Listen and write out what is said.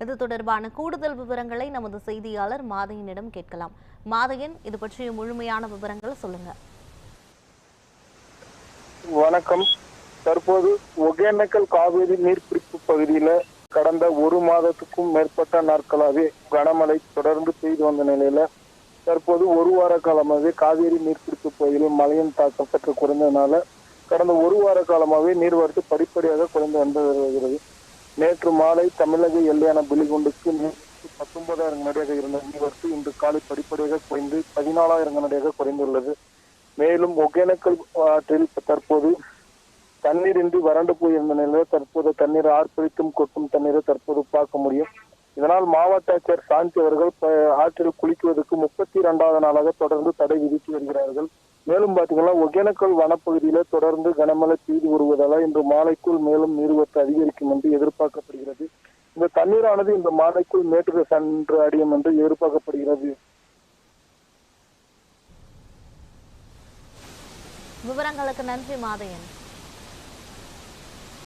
இது தொடர்பான கூடுதல் விவரங்களை நமது செய்தியாளர் மாதையனிடம் கேட்கலாம். மாதையன் இது பற்றிய முழுமையான விவரங்களை சொல்லுங்க. வணக்கம். தற்போது ஒகேனக்கல் காவேரி நீர்பிடிப்பு பகுதியில கடந்த ஒரு மாதத்துக்கும் மேற்பட்ட நாட்களாகவே கனமழை தொடர்ந்து பெய்து வந்த நிலையில தற்போது ஒரு வார காலமாகவே காவேரி நீர்பிடிப்பு பகுதியில் மழையின் தாக்கம் சற்று குறைந்ததுனால கடந்த ஒரு வார காலமாகவே நீர்வரத்து படிப்படியாக குறைந்து வந்து வருகிறது. நேற்று மாலை தமிழக எல்லையான பிலிகுண்டுக்கு நேற்று பத்தொன்பதாயிரம் கனடியாக இருந்த நீர்வரத்து இன்று காலை படிப்படியாக குறைந்து பதினாலாயிரம் கனடியாக குறைந்துள்ளது. மேலும் ஒகேனக்கல் ஆற்றில் தற்போது தண்ணீரின்றி வறண்டு போயிருந்த நிலையில் தற்போது தண்ணீர் ஆர்ப்பரித்தும் கொட்டும் தண்ணீரை தற்போது பார்க்க முடியும். இதனால் மாவட்ட ஆட்சியர் சாந்தி அவர்கள் ஆற்றில் குளிக்குவதற்கு முப்பத்தி இரண்டாவது நாளாக தொடர்ந்து தடை விதித்து வருகிறார்கள். மேலும் பாத்தீங்கன்னா ஒகேனக்கல் வனப்பகுதியில தொடர்ந்து கனமழை பெய்து வருவதால இன்று மாலைக்குள் மேலும் நீர்வரத்து அதிகரிக்கும் என்று எதிர்பார்க்கப்படுகிறது. இந்த தண்ணீரானது இந்த மாலைக்குள் மேட்டுக்கு சென்று அடியும் என்று எதிர்பார்க்கப்படுகிறது. விவரங்களுக்கு நன்றி மாதையன்.